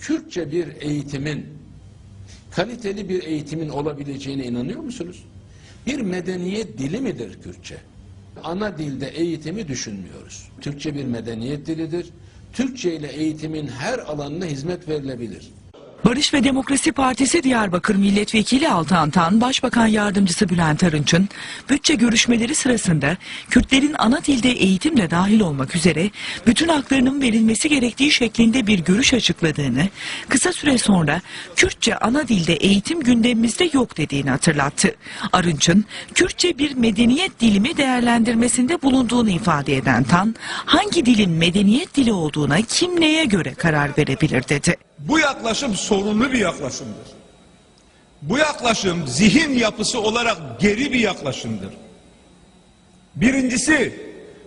Kürtçe bir eğitimin, kaliteli bir eğitimin olabileceğine inanıyor musunuz? Bir medeniyet dili midir Kürtçe? Ana dilde eğitimi düşünmüyoruz. Türkçe bir medeniyet dilidir. Türkçe ile eğitimin her alanına hizmet verilebilir. Barış ve Demokrasi Partisi Diyarbakır Milletvekili Altan Tan, Başbakan Yardımcısı Bülent Arınç'ın bütçe görüşmeleri sırasında Kürtlerin ana dilde eğitimle dahil olmak üzere bütün haklarının verilmesi gerektiği şeklinde bir görüş açıkladığını, kısa süre sonra Kürtçe ana dilde eğitim gündemimizde yok dediğini hatırlattı. Arınç'ın Kürtçe bir medeniyet dilimi değerlendirmesinde bulunduğunu ifade eden Tan, hangi dilin medeniyet dili olduğuna kim neye göre karar verebilir dedi. Bu yaklaşım sorunlu bir yaklaşımdır. Bu yaklaşım zihin yapısı olarak geri bir yaklaşımdır. Birincisi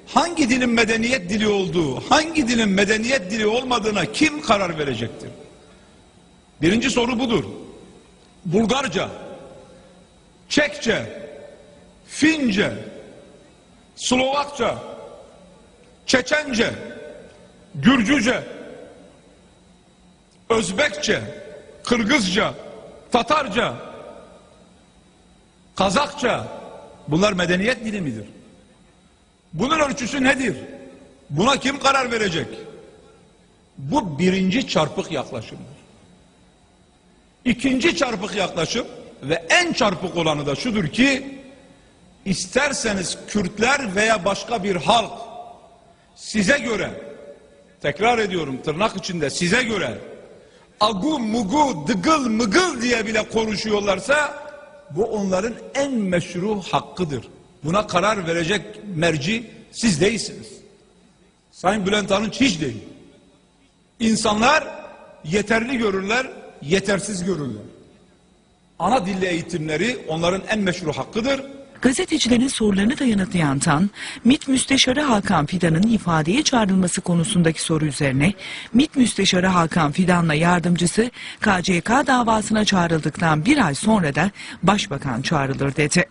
hangi dilin medeniyet dili olduğu, hangi dilin medeniyet dili olmadığına kim karar verecektir? Birinci soru budur. Bulgarca, Çekçe, Fince, Slovakça, Çeçence, Gürcüce, Özbekçe, Kırgızca, Tatarca, Kazakça bunlar medeniyet dili midir? Bunun ölçüsü nedir? Buna kim karar verecek? Bu birinci çarpık yaklaşımdır. İkinci çarpık yaklaşım ve en çarpık olanı da şudur ki isterseniz Kürtler veya başka bir halk size göre tekrar ediyorum tırnak içinde size göre agu mugu dıgıl mıgıl diye bile konuşuyorlarsa bu onların en meşru hakkıdır. Buna karar verecek merci siz değilsiniz. Sayın Bülent Arınç hiç değil. İnsanlar yeterli görürler, yetersiz görürler. Ana dille eğitimleri onların en meşru hakkıdır. Gazetecilerin sorularını da yanıtlayan Tan, MİT Müsteşarı Hakan Fidan'ın ifadeye çağrılması konusundaki soru üzerine MİT Müsteşarı Hakan Fidan'la yardımcısı KCK davasına çağrıldıktan bir ay sonra da Başbakan çağrılır dedi.